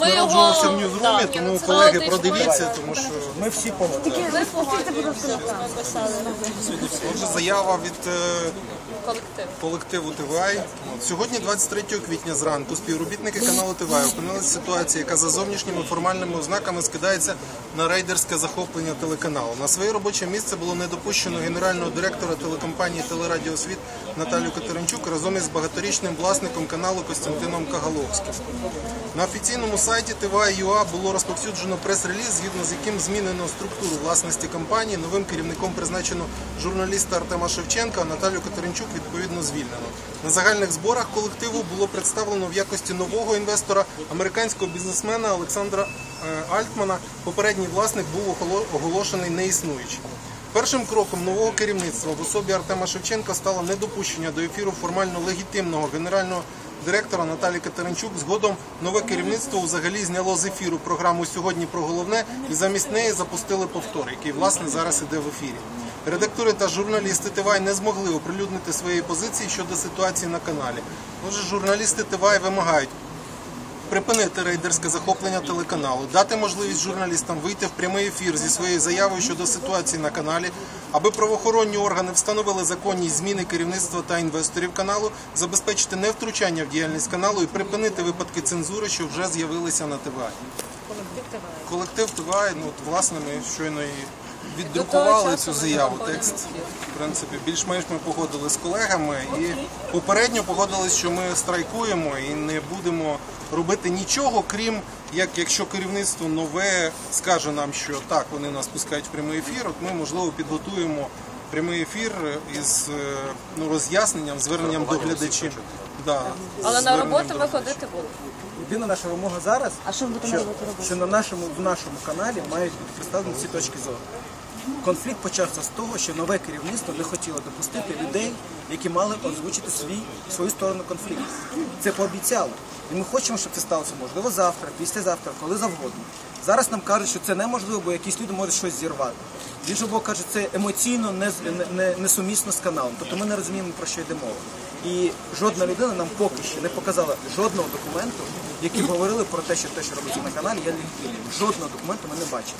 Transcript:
ми народжувався його, в ньюзрумі, так, тому колеги продивіться, тому що Ми всі. Ви написали отже заява від е, колектив. колективу ТВАЙ. Сьогодні, 23 квітня зранку, співробітники каналу ТВАЙ опинилися в ситуації, яка за зовнішніми формальними ознаками скидається на рейдерське захоплення телеканалу. На своє робоче місце було не допущено генерального директора телекомпанії Телерадіосвіт Наталю Катеринчук разом із багаторічним власником каналу Костянтином Кагаловським. На офіційному сайті ТВА.ЮА було розповсюджено прес-реліз, згідно з яким змінено структуру власності компанії. Новим керівником призначено журналіста Артема Шевченка, а Наталю Катеринчук відповідно звільнено. На загальних зборах колективу було представлено в якості нового інвестора американського бізнесмена Олександра е, Альтмана. Попередній власник був оголошений неіснуючим. Першим кроком нового керівництва в особі Артема Шевченка стало недопущення до ефіру формально легітимного генерального директора Наталі Катеринчук. Згодом нове керівництво взагалі зняло з ефіру програму сьогодні про головне і замість неї запустили повтор, який власне зараз іде в ефірі. Редактори та журналісти Тивай не змогли оприлюднити свої позиції щодо ситуації на каналі. Отже, журналісти Тивай вимагають припинити рейдерське захоплення телеканалу, дати можливість журналістам вийти в прямий ефір зі своєю заявою щодо ситуації на каналі, аби правоохоронні органи встановили законність зміни керівництва та інвесторів каналу, забезпечити невтручання в діяльність каналу і припинити випадки цензури, що вже з'явилися на ТВА. Колектив ТВА, ну власне, ми щойно і віддрукували цю заяву. Текст, в принципі, більш-менш ми погодили з колегами і попередньо погодились, що ми страйкуємо і не будемо робити нічого, крім як якщо керівництво нове скаже нам, що так, вони нас пускають в прямий ефір, от ми можливо підготуємо прямий ефір із е, ну, роз'ясненням, зверненням до глядачів. Да, Але на роботу ви ходити будете. Єдина наша вимога зараз, А що ви будете що, на роботу робити? що на нашому, в нашому каналі мають бути представлені ці точки зору. Конфлікт почався з того, що нове керівництво не хотіло допустити людей, які мали озвучити свій, свою сторону конфлікту. Це пообіцяло. І ми хочемо, щоб це сталося можливо завтра, післязавтра, коли завгодно. Зараз нам кажуть, що це неможливо, бо якісь люди можуть щось зірвати. Іншого боку, кажуть, це емоційно не, не, не, несумісно з каналом. Тобто ми не розуміємо, про що йде мова. І жодна людина нам поки що не показала жодного документу, які говорили про те, що те, що робиться на каналі, є легітимним. Жодного документу ми не бачимо.